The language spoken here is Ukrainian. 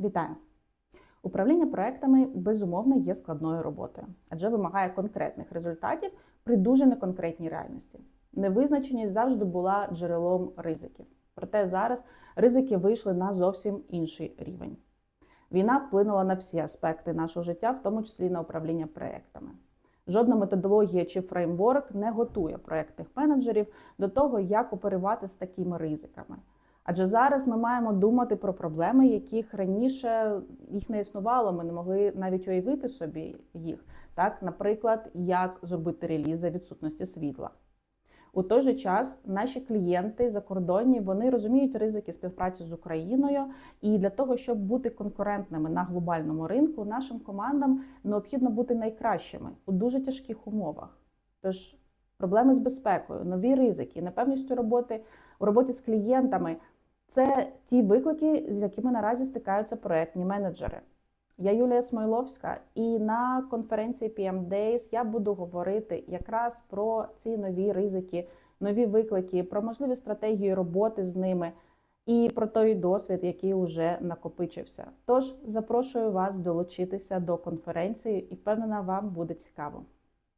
Вітаю! Управління проектами безумовно є складною роботою, адже вимагає конкретних результатів при дуже неконкретній реальності. Невизначеність завжди була джерелом ризиків. Проте зараз ризики вийшли на зовсім інший рівень. Війна вплинула на всі аспекти нашого життя, в тому числі на управління проектами. Жодна методологія чи фреймворк не готує проектних менеджерів до того, як оперувати з такими ризиками. Адже зараз ми маємо думати про проблеми, яких раніше їх не існувало. Ми не могли навіть уявити собі їх. Так, наприклад, як зробити реліз за відсутності світла. У той же час наші клієнти закордонні вони розуміють ризики співпраці з Україною, і для того, щоб бути конкурентними на глобальному ринку, нашим командам необхідно бути найкращими у дуже тяжких умовах. Тож проблеми з безпекою, нові ризики, непевністю роботи у роботі з клієнтами це ті виклики, з якими наразі стикаються проектні менеджери. Я Юлія Смойловська, і на конференції PM Days я буду говорити якраз про ці нові ризики, нові виклики, про можливі стратегії роботи з ними і про той досвід, який вже накопичився. Тож запрошую вас долучитися до конференції і впевнена, вам буде цікаво.